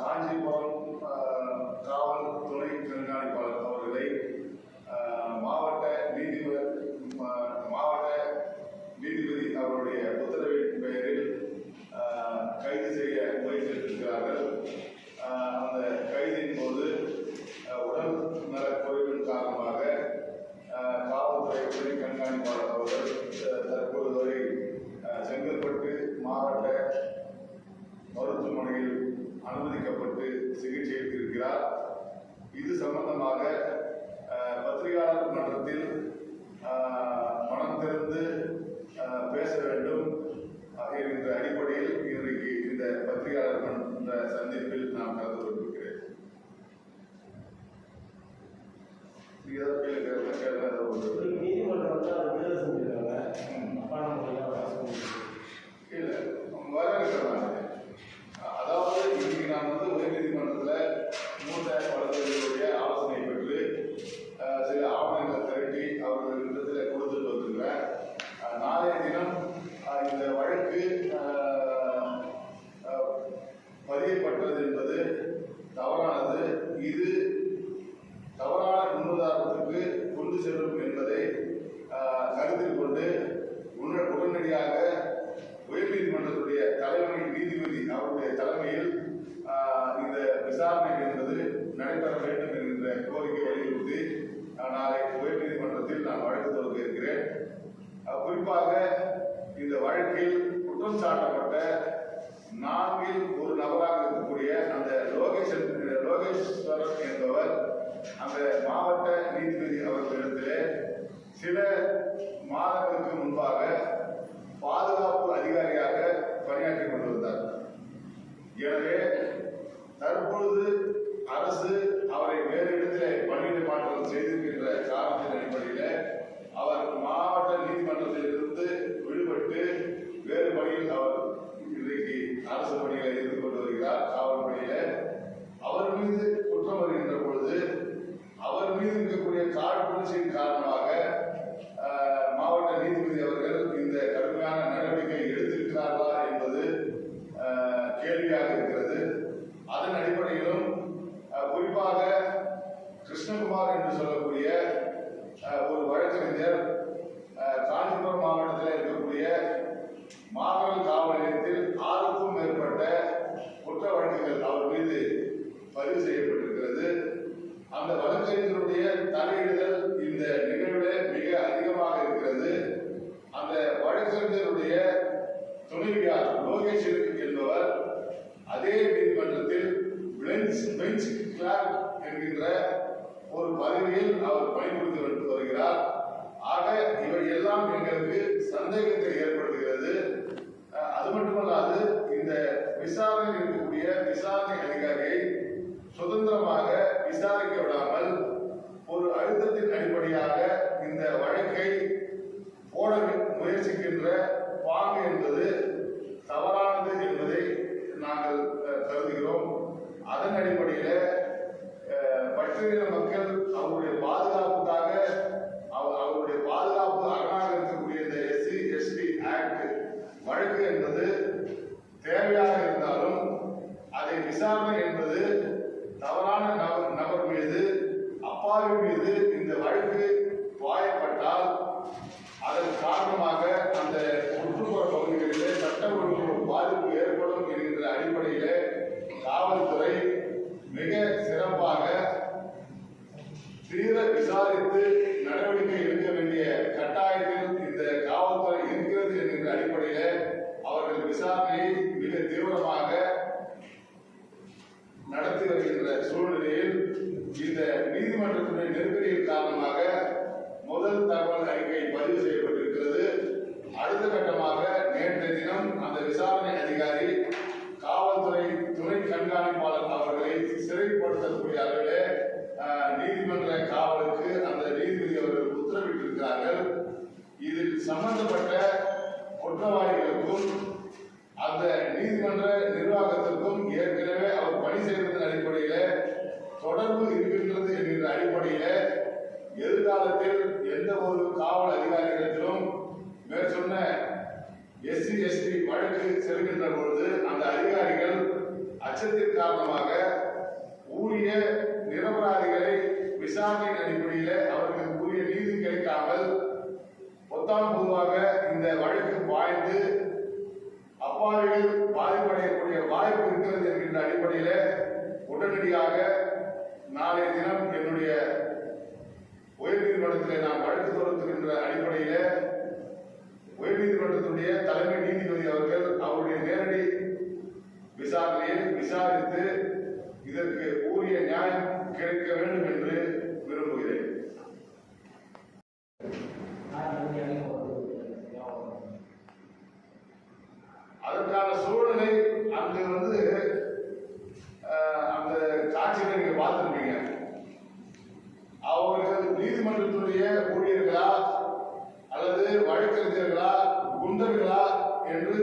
காஞ்சிபுரம் காவல் துணை கண்காணிப்பாளர் அவர்களை மாவட்ட நீதிபதி மாவட்ட நீதிபதி அவருடைய உத்தரவின் பெயரில் கைது செய்ய முயற்சித்திருக்கிறார்கள். அந்த கைதின் போது உடல் நலக்குறைவின் காரணமாக காவல்துறை துணை கண்காணிப்பாளர் அவர்கள் அனுமதிக்கப்பட்டு சிகிச்சை இருக்கிறார் இது சம்பந்தமாக பத்திரிகையாளர் மன்றத்தில் மனம் திறந்து பேச வேண்டும். என்கின்ற அடிப்படையில் இன்றைக்கு இந்த பத்திரிகையாளர் மன்ற சந்திப்பில் நான் கலந்து கொண்டிருக்கிறேன். நீதிமன்றம் வந்து விடுதலை செஞ்சிருக்காங்க. அவருடைய தலைமையில் இந்த விசாரணை என்பது நடைபெற வேண்டும் என்கின்ற கோரிக்கை வலியுறுத்தி நாளை உயர்நீதிமன்றத்தில் நான் வழக்கு தொடங்க இருக்கிறேன். குறிப்பாக இந்த வழக்கில் குற்றம் சாட்டப்பட்ட நான்கில் ஒரு நபராக இருக்கக்கூடிய அந்த லோகேஷ் லோகேஸ்வரன் என்பவர் அந்த மாவட்ட நீதிபதி அவர்களிடத்திலே சில மாதங்களுக்கு முன்பாக பாதுகாப்பு அதிகாரியாக பணியாற்றி கொண்டு வந்தார் எனவே அப்பொழுது அரசு அவரை வேறு இடத்திலே பணியிட மாற்றம் செய்திருக்கின்ற காரணத்தின் அடிப்படையில் அவர் மாவட்ட நீதிமன்றத்தில் இருந்து விடுபட்டு வேறு பணியில் அவர் இன்றைக்கு அரசு பணியில் இருந்து கொண்டு வருகிறார் காவல் பணியில அவர் மீது குற்றம் வருகின்ற பொழுது அவர் மீது இருக்கக்கூடிய காழ்ப்புணர்ச்சியின் காரணமாக ஆஹ், மாவட்ட நீதிபதி அவர்கள் இந்த கடுமையான நடவடிக்கை எடுத்திருக்கிறார்களா என்பது ஆஹ், கேள்வியாக இருக்கிறது அதன் அடிப்படையிலும் ஆஹ், குறிப்பாக கிருஷ்ணகுமார் என்று சொல்லக்கூடிய ஒரு வழக்கறிஞர் காஞ்சிபுரம் மாவட்டத்தில் இருக்கக்கூடிய மாவட்ட காவல் நிலையத்தில் ஆறுக்கும் மேற்பட்ட குற்ற வழக்குகள் அவர் மீது பதிவு செய்யப்பட்டிருக்கிறது. அந்த வழக்கறிஞருடைய தலையிடுதல் இந்த நிகழ்வில் மிக அதிகமாக இருக்கிறது. அந்த வழக்கறிஞருடைய துணைவியார் லோகேஷ் என்பவர் அதே நீதிமன்றத்தில் பெஞ்ச் பெஞ்ச் என்கின்ற ஒரு பதவியில் அவர் பயன்படுத்தி வந்து வருகிறார். ஆக இவை எல்லாம் எங்களுக்கு சந்தேகத்தை ஏற்படுத்துகிறது. அது மட்டுமல்லாது இந்த விசாரணையில் இருக்கக்கூடிய விசாரணை அதிகாரியை சுதந்திரமாக விசாரிக்க விடாமல் ஒரு அழுத்தத்தின் அடிப்படையாக இந்த வழக்கை போட முயற்சிக்கின்ற பாங்கு என்பது தவறானது என்பதை நாங்கள் கருதுகிறோம். அதன் அடிப்படையில் அஹ், பட்டியலின மக்கள் அவருடைய பாதுகாப்புக்காக அவருடைய பாதுகாப்பு அரணாக இருக்கக்கூடிய இந்த எஸ்சி எஸ்டி ஆக்ட் வழக்கு என்பது தேவையாக இருந்தாலும் அதை விசாரணை என்பது தவறான நபர் நபர் மீது அப்பாவி மீது இந்த வழக்கு பாயப்பட்டால் அதன் காரணமாக அந்த சுற்றுப்புற பகுதிகளிலே சட்ட ஒழுங்கு பாதிப்பு ஏற்படும் என்கின்ற அடிப்படையிலே காவல்துறை மிக சிறப்பாக தீர விசாரித்து நடவடிக்கை எடுக்க வேண்டிய கட்டாயத்தில் இந்த காவல்துறை இருக்கிறது என்கின்ற அடிப்படையில் அவர்கள் விசாரணையை மிக தீவிரமாக நடத்தி வருகின்ற சூழ்நிலையில் இந்த நீதிமன்றத்தினுடைய நெருக்கடியின் காரணமாக முதல் தகவல் அறிக்கை பதிவு செய்யப்பட்டிருக்கிறது. அடுத்த கட்டமாக நேற்றைய தினம் அந்த விசாரணை அதிகாரி அந்த நீதிமன்ற நிர்வாகத்திற்கும் ஏற்கனவே அவர் பணி செய்ததன் அடிப்படையில தொடர்பு இருக்கின்றது என்கிற அடிப்படையில எதிர்காலத்தில் எந்த ஒரு காவல் அதிகாரிகளிடத்திலும் மேற்சொன்ன எஸ்சி எஸ்டி வழக்கு செல்கின்ற பொழுது அந்த அதிகாரிகள் அச்சத்தின் காரணமாக உரிய நிரபராதிகளை விசாரணையின் அடிப்படையில அவர்களுக்கு உரிய நீதி கிடைக்காமல் பொத்தாம் பொதுவாக இந்த வழக்கு பாய்ந்து அப்பாவிகள் பாதிப்படையக்கூடிய வாய்ப்பு இருக்கிறது என்கின்ற அடிப்படையில உடனடியாக நாளைய தினம் என்னுடைய உயர்நீதிமன்றத்தில் நான் வழக்கு தொடர்த்துகின்ற அடிப்படையில உயர்நீதிமன்றத்தினுடைய தலைமை நீதிபதி அவர்கள் அவருடைய நேரடி விசாரணையை விசாரித்து இதற்கு உரிய நியாயம் ஆட்சியரை நீங்க பார்த்துருப்பீங்க அவர்கள் நீதிமன்றத்துடைய ஊழியர்களா அல்லது வழக்கறிஞர்களா குண்டர்களா என்று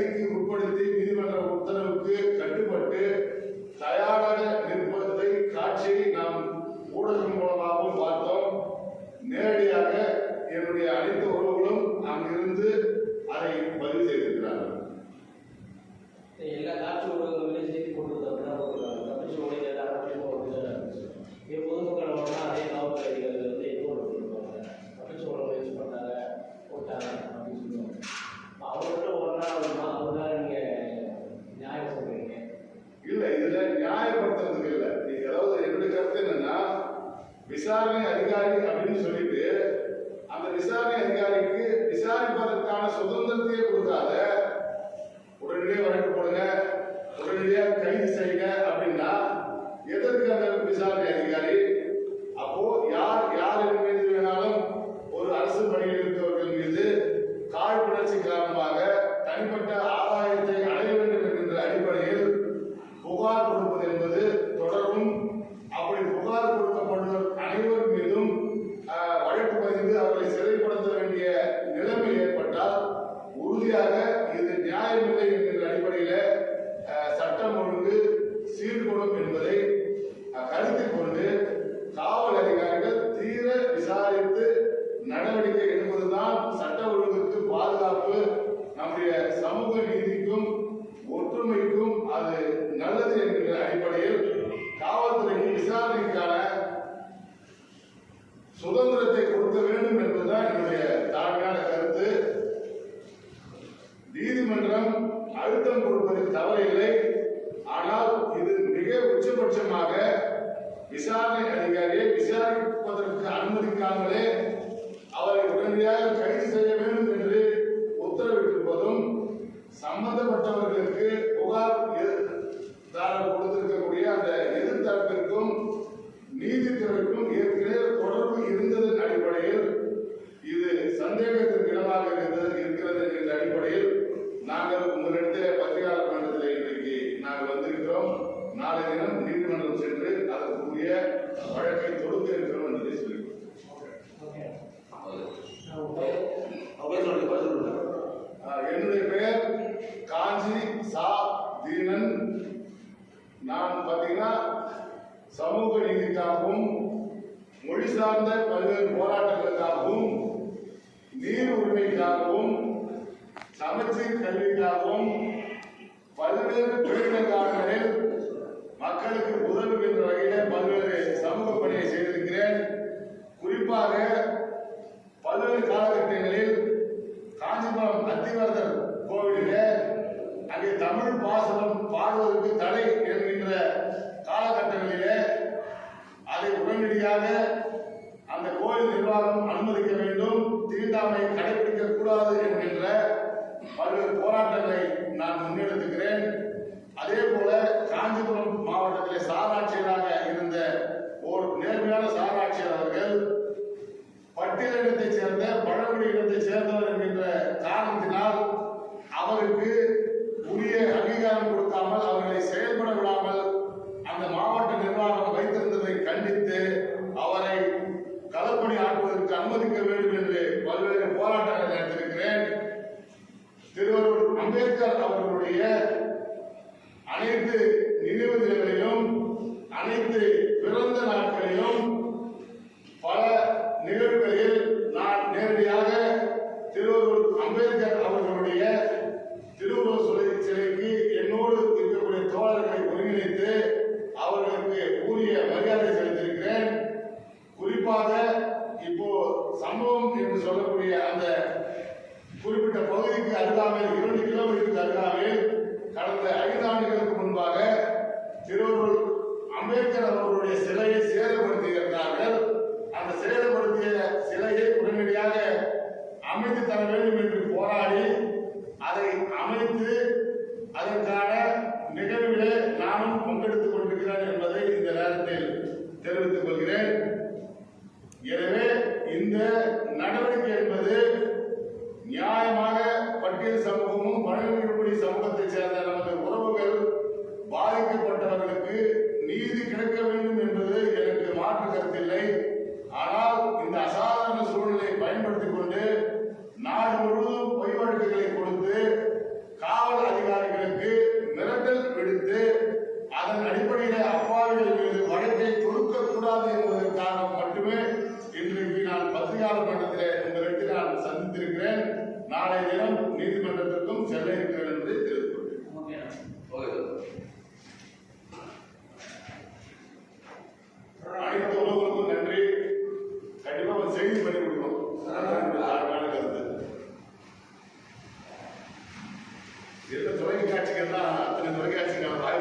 தடைக்கு உட்படுத்தி நீதிமன்ற உத்தரவுக்கு கட்டுப்பட்டு தயாராக நிற்பதை காட்சியை நாம் ஊடகம் மூலமாகவும் பார்த்தோம். நேரடியாக என்னுடைய அனைத்து உறவுகளும் அங்கிருந்து அதை பதிவு செய்திருக்கிறார்கள். எல்லா காட்சி ஊடகங்களும் இருக்கிறார்களே நான் பார்த்தீங்கன்னா சமூக நீதிக்காகவும் மொழி சார்ந்த பல்வேறு போராட்டங்களுக்காகவும் நீர் உரிமைக்காகவும் சமச்சீர் கல்விக்காகவும் பல்வேறு தொழிற்சங்கங்களில் மக்களுக்கு உதவும் என்ற வகையில் பல்வேறு சமூக பணியை செய்திருக்கிறேன். குறிப்பாக பல்வேறு காலகட்டங்களில் காஞ்சிபுரம் அத்திவரதர் கோவிலில் அங்கே தமிழ் பாசனம் பாடுவதற்கு தடை முறையாக அந்த கோயில் நிர்வாகம் அனுமதிக்க வேண்டும் தீண்டாமை கடைபிடிக்க கூடாது என்கின்ற பல்வேறு போராட்டங்களை நான் முன்னெடுத்துகிறேன் அதே போல காஞ்சிபுரம் மாவட்டத்திலே சாராட்சியராக இருந்த ஒரு நேர்மையான சாராட்சியர் அவர்கள் பட்டியலிடத்தை சேர்ந்த பழங்குடி இனத்தை சேர்ந்தவர் என்கின்ற காரணத்தினால் அவருக்கு உரிய அங்கீகாரம் கொடுக்காமல் அவர்களை செயல்பட விடாமல் அந்த மாவட்ட நிர்வாகம் தோழர்களை அவர்களுக்கு உரிய மரியாதை செலுத்திருக்கிறேன் குறிப்பாக இப்போ சம்பவம் என்று சொல்லக்கூடிய அந்த குறிப்பிட்ட பகுதிக்கு அருகாமையில் இரண்டு கிலோமீட்டருக்கு அருகாமையில் கடந்த ஐந்து ஆண்டுகளுக்கு முன்பாக திருவள்ளூர் அம்பேத்கர் அவர்களுடைய சிலையை சேதப்படுத்தியிருந்தார்கள் அந்த சேதப்படுத்திய சிலையை உடனடியாக அமைத்து தர வேண்டும் என்று போராடி அதை அமைத்து அதற்கான நிகழ்விலே நானும் பங்கெடுத்துக் கொண்டிருக்கிறேன் என்பதை இந்த நேரத்தில் தெரிவித்துக் கொள்கிறேன். எனவே இந்த நடவடிக்கை என்பது நியாயமாக பட்டியல் சமூகமும் பழங்குடி சமூகத்தைச் சேர்ந்த நமது உறவுகள் பாதிக்கப்பட்டவர்களுக்கு நீதி கிடைக்க வேண்டும் என்பது எனக்கு மாற்று கருத்தில்லை. ஆனால் இந்த அசாதாரண சூழ்நிலையை பயன்படுத்திக் கொண்டு நாடு ಎಲ್ಲ ತೊಲಗಿ ಕಾಚಿಗೆಲ್ಲ ಅತನ ತೊಲಗಿ ಕಾಚಿಗೆ